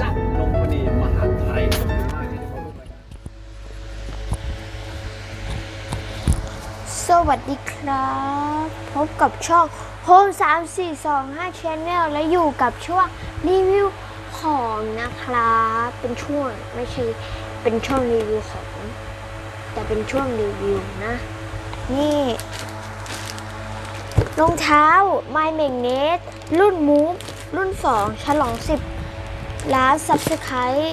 จักรนงมณีมหาไทยสวัสดีครับ พบกับช่องโฮม3 4 2 5 Channel และอยู่กับช่วงรีวิวของนะครับ เป็นช่วงไม่ใช่เป็นช่วงรีวิวของ แต่เป็นช่วงรีวิวนะ นี่รองเท้า My m a g n e t รุ่นมูฟรุ่น 2 ฉลอง 10 ล้าน Subscribe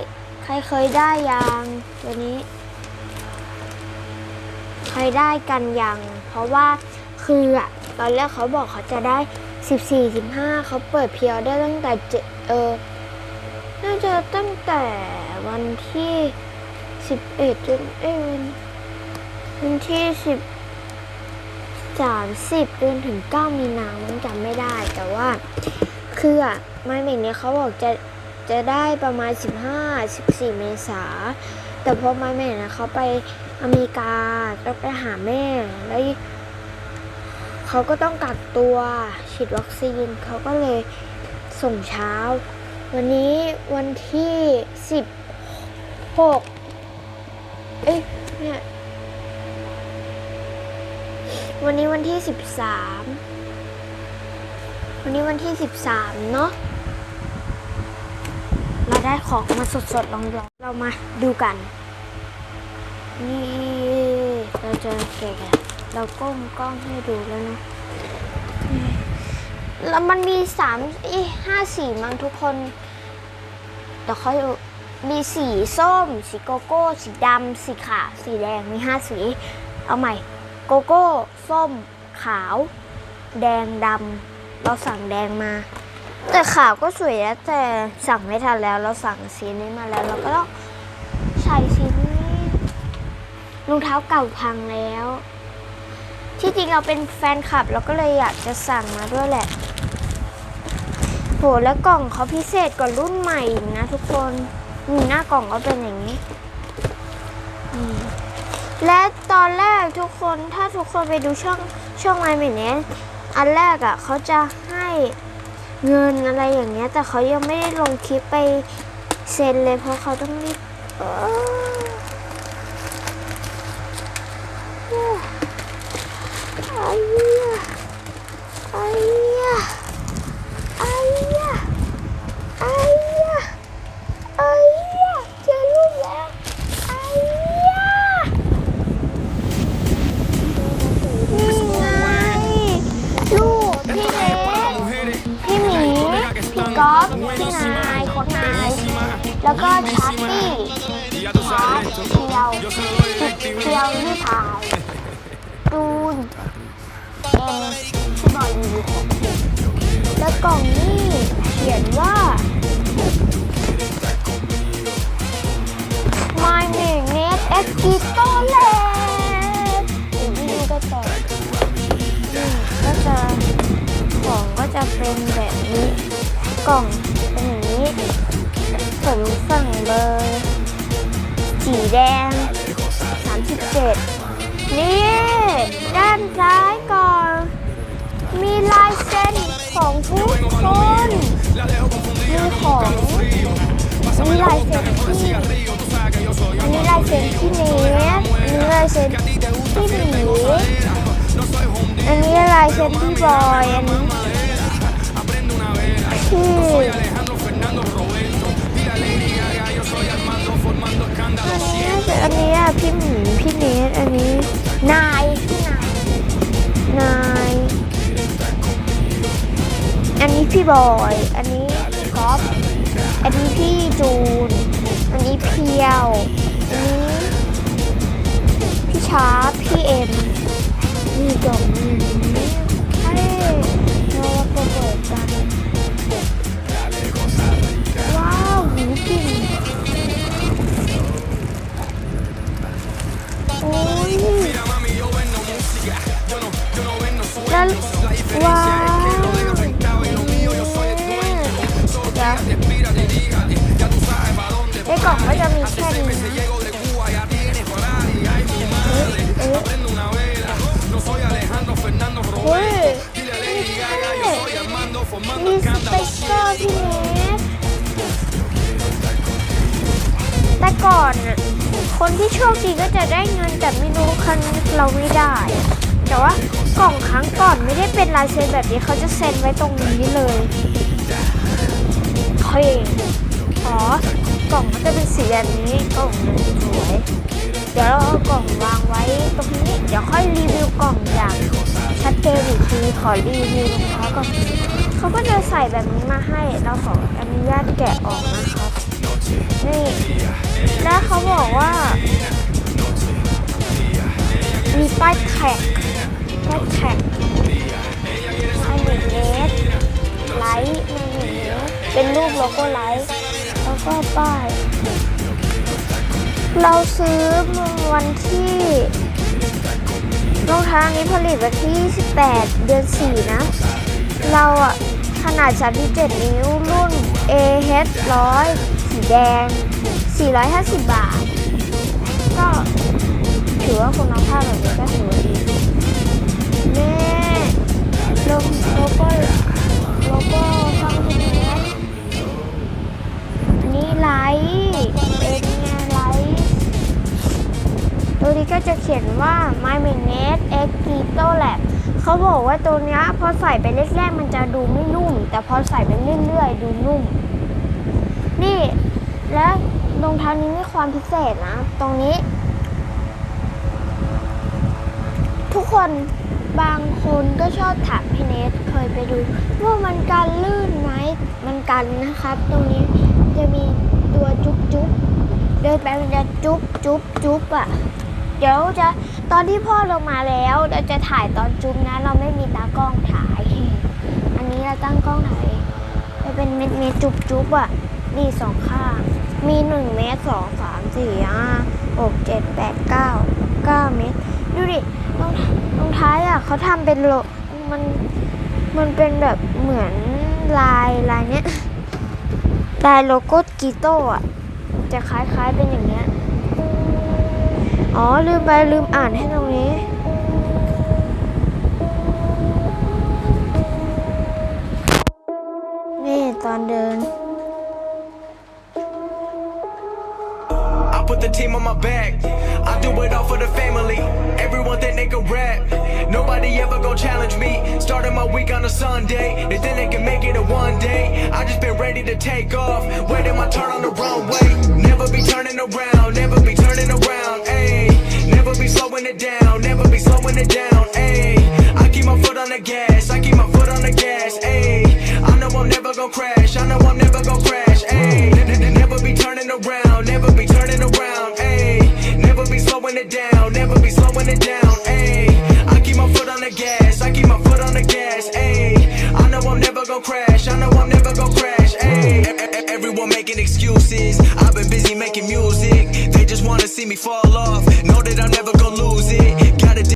ใครเคยได้ยังตัวนี้ ใครได้กันยัง เพราะว่าคืออะตอนแรกเขาบอกเขาจะได้ 14 15เขาเปิดเพียวได้ตั้งแต่เจเออน่าจะตั้งแต่วันที่ 11จนเอ้วันวันที่ 10 30จนถึง 9 มีนามันจำไม่ได้แต่ว่าคืออะไม้เหมกเนี่ยเขาบอกจะ จะได้ประมาณ 15 14 เมษา แต่พอม้เมกนะเขาไปอเมริกาต้องไปหาแม่ แล้วเขาก็ต้องกักตัวฉีดวัคซีนเขาก็เลยส่งเช้า วันนี้วันที่สิบหกเอ้ยเนี่ยวันนี้วันที่สิบสามวันนี้วันที่สิบสามเนาะ ได้ของมาสดๆลองๆเรามาดูกัน นี่เราจะแกะเราก้มกล้องให้ดูแล้วนะแล้วมันมีสามอีห้าสีมั้งทุกคนแต่เขาอยู่มีสีส้ม สีโกโก้ สีดำสีขาวสีแดงมีห้าสี เอาใหม่ โกโก้ ส้ม ขาว แดงดำเราสั่งแดงมา แต่ขาวก็สวยแล้วแต่สั่งไม่ทันแล้วเราสั่งสีนี้มาแล้ว เราก็ต้องใส่สีนี้รองเท้าเก่าพังแล้ว ที่จริงเราเป็นแฟนคลับเราก็เลยอยากจะสั่งมาด้วยแหละโหแล้วกล่องเขาพิเศษกว่ารุ่นใหม่นะทุกคนนี่หน้ากล่องก็เป็นอย่างนี้ และตอนแรกทุกคนถ้าทุกคนไปดูช่องช่องไมเมเนสอันแรกอะ่ะเขาจะให้ เงินอะไรอย่างเงี้ย แต่เขายังไม่ได้ลงคลิปไปเซ็นเลยเพราะเขาต้องรีบเออ 哎呀，哎呀， แล้วก็ชาร์ตี้ชาร์ตเทียวเทียวพี่พายตูนเอ็มที่บอยรีวิวของเด็กแล้วกล่องนี้เขียนว่า My name is e s i t o l e เดี๋ยวพี่ดูก็ต่อนี่ก็จะของก็จะเป็นแบบนี้กล่อง ผมสั่งเบอร์สีแดง 37 นี่ ด้านซ้ายก่อน มีลายเซ็นของทุกคนมีของมีลายเซ็นที่อันนี้ลายเซ็นที่เนสอันนี้ลายเซ็นที่หมีอันนี้ลายเซ็นที่บอยอันนี้ที่ อันนี้อะพี่หมีพี่เนสอันนี้ นายพี่นายนาย อันนี้พี่บอย อันนี้พี่ก๊อฟอันนี้พี่จูน อันนี้เพียว อันนี้ พี่ช้าพี่เอ็มมีกล่องนี้ให้ นว้าวไอ้กล่องก็จะมีแค่นี้มีสเปกเตอร์ที่เนสแต่ก่อนคนที่โชคดีก็จะได้เงินแต่ไม่รู้คันเราไม่ได้ แต่ว่า กล่องครั้งก่อนไม่ได้เป็นลายเซ็นแบบนี้เขาจะเซ็นไว้ตรงนี้เลยเฮ้ยอ๋อกล่องก็จะเป็นสีแบบนี้กล่องสวยเดี๋ยวเราเอากล่องวางไว้ตรงนี้ เดี๋ยวค่อยรีวิวกล่องอย่างชัดเจนอีกทีขอรีวิวรองเท้าก่อนเขาก็จะใส่แบบนี้มาให้ เราขออนุญาตแกะออกนะครับนี่แล้วเขาบอกว่า มีป้ายแท็ก ป้ายแท็กไอหนึ่งเมตรไลท์ในหนึ่งเมตเป็นรูปโลโก้ไลท์แล้วก็ป้าย เราซื้อวันที่รองเท้านี้ผลิตวันที่28เดือน 4 นะ เราอะขนาด 37 นิ้ว รุ่น AH 100 สีแดง 450 บาท ก็ถือว่าคุณภาพแบบนี้ก็ถือว่าดี โลโลโก้โลโก้ช่องที่นี้นี่ไลท์เป็นไงไลท์ตัวนี้ก็จะเขียนว่า My m a g n e t X Keto Lab เขาบอกว่าตัวเนี้ยพอใส่ไปแรกๆมันจะดูไม่นุ่ม แต่พอใส่ไปเรื่อยๆ ดูนุ่ม นี่และรองเท้านี้มีความพิเศษนะ ตรงนี้ ทุกคน บางคนก็ชอบถามพี่เนทเคยไปดู ว่ามันการลื่นไหมมันกันนะครับ ตรงนี้จะมีตัวจุ๊บจุ๊บเดินไปมันจะจุ๊บจุ๊บจุ๊บอะเดี๋ยวจะตอนที่พ่อลงมาแล้วเราจะถ่ายตอนจุ๊บนะ เราไม่มีตากล้องถ่าย อันนี้เราตั้งกล้องถ่ายจะเป็นเม็ดเม็ดจุ๊บจุ๊บอะนี่สองข้าง มีหนึ่งเมตรสองสามสี่ห้าหกเจ็ดแปดเก้าเก้าเมตร ดูดิรอง รองเท้าอะเขาทำเป็นโลมันมันเป็นแบบเหมือนลายลายเนี้ยลายโลโก้กีโต้อะจะคล้ายๆเป็นอย่างเงี้ยอ๋อลืมไปลืมอ่านให้ตรงนี้ Gon' challenge me. Starting my week on a Sunday. They think they can make it a one day. I just been ready to take off. Waiting my turn on the runway. Never be turning around. Never be turning around. Ayy. Never be slowing it down. Never be slowing it down. Ayy. I keep my foot on the gas. I keep my foot on the gas. Ayy. I know I'm never gonna crash.